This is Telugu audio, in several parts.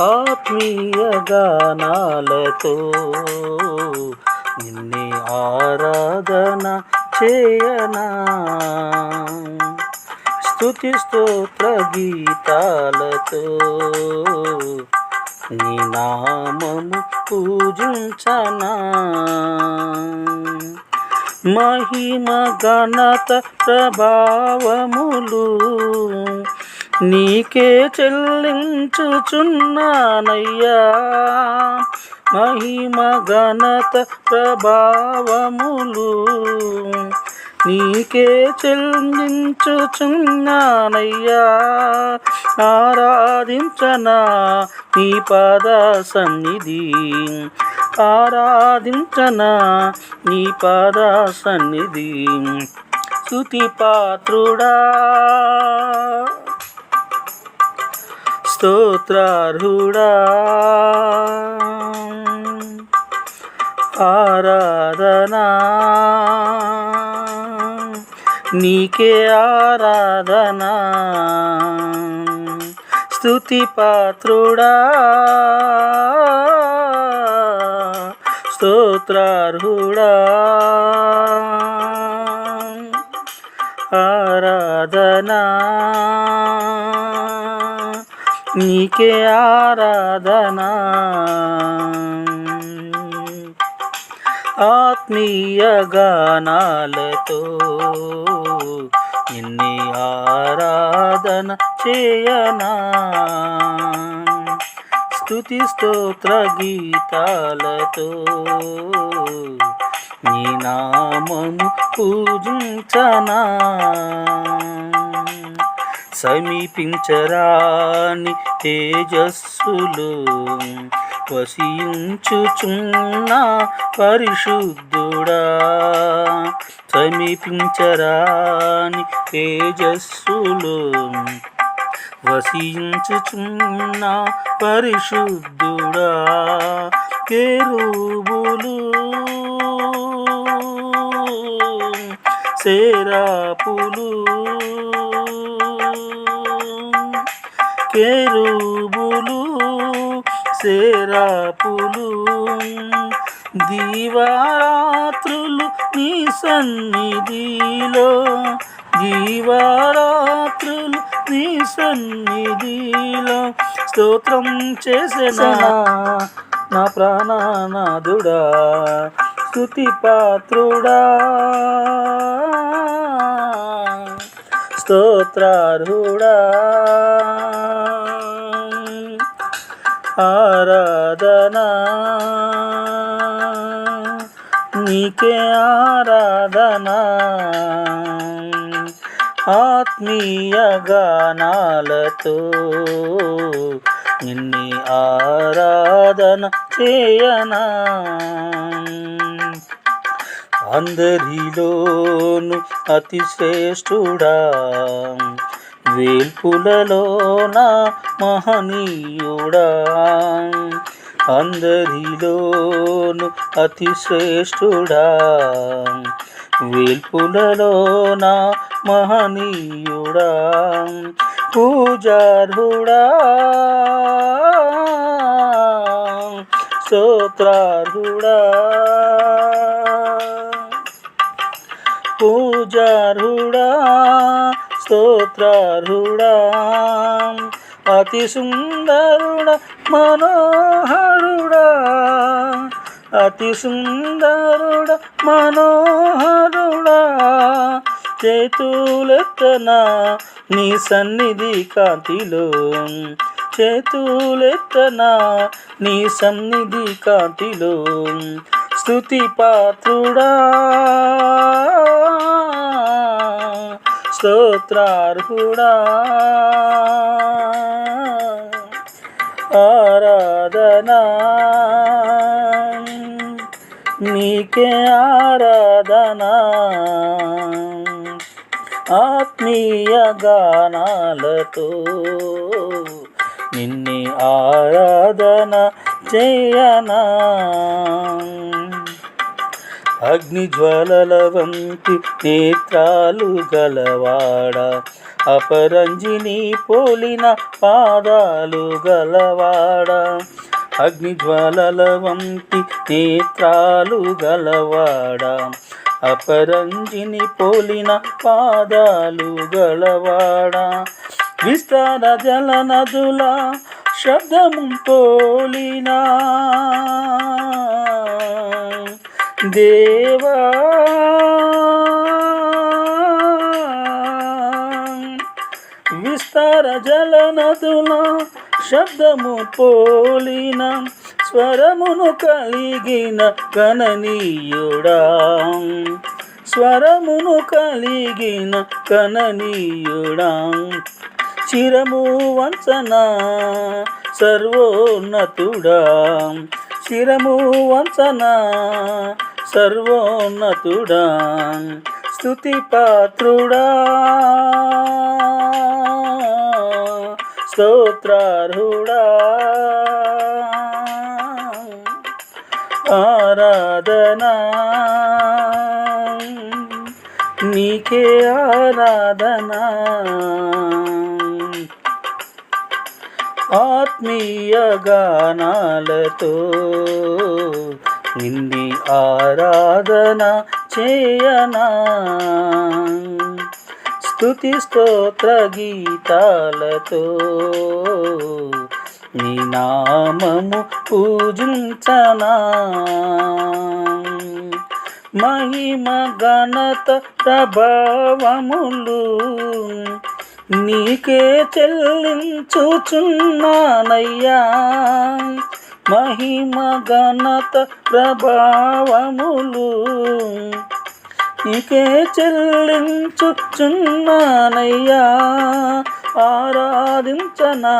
ఆత్మీయ గానాలతో నిన్నే ఆరాధన చేయనా? స్తుతి స్తోత్ర గీతాలతో నీ నామము పూజించనా? మహిమ గణత ప్రభావములు నీకే చెల్లించుచున్నానయ్యా. మహిమ ఘనత ప్రభావములు నీకే చెల్లించుచున్నానయ్యా. ఆరాధించనా నీ పద సన్నిధి. ఆరాధించనా నీ పద సన్నిధి. స్తుతి పాత్రుడా. స్తోత్రార్హుడా. ఆరాధనా. నీకే ఆరాధనా. స్తుతి పాత్రుడా స్తోత్రార్హుడా. ఆరాధనా. నీకే ఆరాధనా. ఆత్మీయ గానాలతో నిన్ని ఆరాధన చేయనా. స్తుతి స్తోత్ర గీతాలతో నీ నామము పూజించనా. సమీపించరాని తేజస్సులు వసించుచున్న పరిశుద్ధుడా. సమీపించరాని తేజస్సులు వసించుచున్న పరిశుద్ధుడా. కేరూబులు సేరాపులు కేరుబులు సేరాపులు దీవారాత్రులు నీ సన్నిధిలో. దీవారాత్రులు నీ సన్నిధిలో. స్తోత్రం చేసేనా? నా ప్రాణనాథుడా. స్థుతి పాత్రుడా. స్తోత్రార్హుడా. ఆరాధనా. నీకే ఆరాధనా. ఆత్మీయ గానాలతో నిన్ని ఆరాధన చేయనా. అందరిలోను అతి శ్రేష్ఠుడా వేల్పులలోన మహనీయుడా. అందరిలోను అతి శ్రేష్ఠుడా వేల్పులలోన మహనీయుడా. పూజార్హుడా. స్తోత్రార్హుడా. పూజారుడా స్తోత్రారుడా అతి సుందరుడ మనోహరుడా అతి సుందరుడ మనోహరుడా చేతులెత్తన నీ సన్నిధి కాంతిలో? చేతులెత్తన నీ సన్నిధి కాంతిలో? స్తుతి పాత్రుడా స్తోత్రార్హుడా. ఆరాధనా. నీకే ఆరాధనా. ఆత్మీయ గానాలతో నిన్నే ఆరాధన చేయనా. అగ్నిజ్వాలల వంటి నేత్రాలు గలవాడ. అపరంజిని పోలిన పాదాలు గలవాడ. అగ్నిజ్వాలల వంటి నేత్రాలు గలవాడ. అపరంజిని పోలిన పాదాలు గలవాడ. విస్తార జల నదుల శబ్దము పోలినా. దేవా. విస్తార జల నదుల శబ్దము పోలిన స్వరమును కలిగిన కననీయుడా. స్వరమును కలిగిన కననీయుడా. చిరము వంచన సర్వోన్నతుడా. చిరము వంచన సర్వోన్నతుడా స్థుతి పాత్రుడా. స్తోత్రార్హుడా. ఆరాధనా. నీకే ఆరాధనా. ఆత్మీయ గానాలతో నింది ఆరాధన చేయనా? స్తుతి స్తోత్ర గీతాలతో నీ నామము పూజించనా? మహిమ గణత ప్రభావములు నీకే చెల్లించుచున్నానయ్యా. మహిమ ఘనత ప్రభావములు. నీకే చెల్లించుచున్నానయ్యా ఆరాధించనా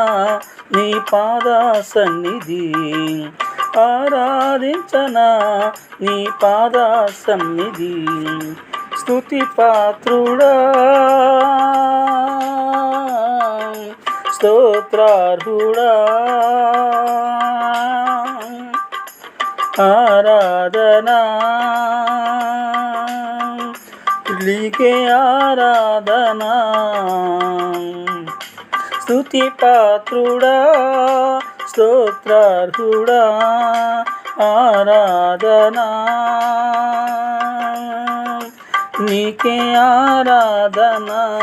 నీ పాద సన్నిధి ఆరాధించనా నీ పాద సన్నిధి స్థుతి పాత్రుడా స్తోత్రార్హుడా. ఆరాధనా. లీకే ఆరాధనా. స్తుతి పాత్రుడా స్తోత్రార్హుడా ఆరాధనా. నీకే ఆరాధనా.